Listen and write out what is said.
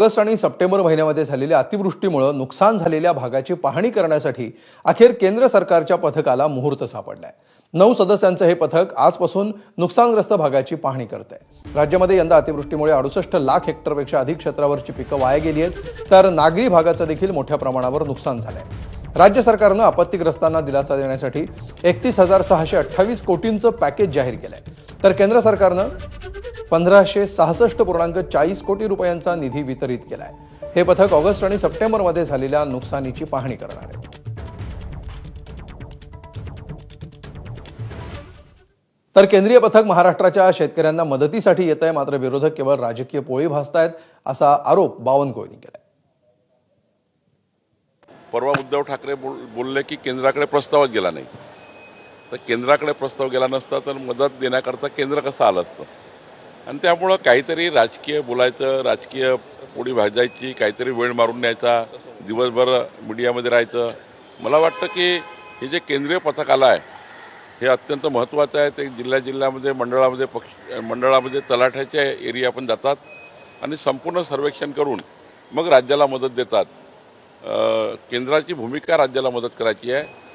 August आणि September महिन्यामध्ये झालेल्या अतिवृष्टीमुळे नुकसान झालेल्या भागाची पाहणी करण्यासाठी अखेर केंद्र सरकारच्या पथकाला मुहूर्त सापडलाय. नऊ सदस्यांचं हे पथक आजपासून नुकसानग्रस्त भागाची पाहणी करत आहे राज्यामध्ये यंदा अतिवृष्टीमुळे अडुसष्ट लाख हेक्टरपेक्षा अधिक क्षेत्रावरची पिकं वाया गेली आहेत तर नागरी भागाचं देखील मोठ्या प्रमाणावर नुकसान झालंय. राज्य सरकारनं आपत्तीग्रस्तांना दिलासा देण्यासाठी एकतीस हजार सहाशे अठ्ठावीस कोटींचं पॅकेज जाहीर केलंय. तर केंद्र सरकारनं पंधराशे सहासष्ट पूर्णांक चाळीस कोटी रुपयांचा निधी वितरित केलाय. हे पथक ऑगस्ट आणि सप्टेंबरमध्ये झालेल्या नुकसानीची पाहणी करणार आहे. तर केंद्रीय पथक महाराष्ट्राच्या शेतकऱ्यांना मदतीसाठी येत आहे मात्र विरोधक केवळ राजकीय पोळी भासतायत असा आरोप बावनकुळेंनी केलाय. परवा उद्धव ठाकरे बोल बोलले की केंद्राकडे प्रस्तावच गेला नाही. तर केंद्राकडे प्रस्ताव गेला नसता तर मदत देण्याकरता केंद्र कसं आलं असतं? आणि त्यामुळं काहीतरी राजकीय बोलायचं राजकीय पोळी भाजायची काहीतरी वेळ मारून न्यायचा दिवसभर मीडियामध्ये राहायचं. मला वाटतं की हे जे केंद्रीय पथक आलं आहे हे अत्यंत महत्त्वाचं आहे. ते जिल्ह्या जिल्ह्यामध्ये मंडळामध्ये पक्ष मंडळामध्ये तलाठ्याच्या एरिया पण जातात आणि संपूर्ण सर्वेक्षण करून मग राज्याला मदत देतात. केंद्राची भूमिका राज्याला मदत करायची आहे.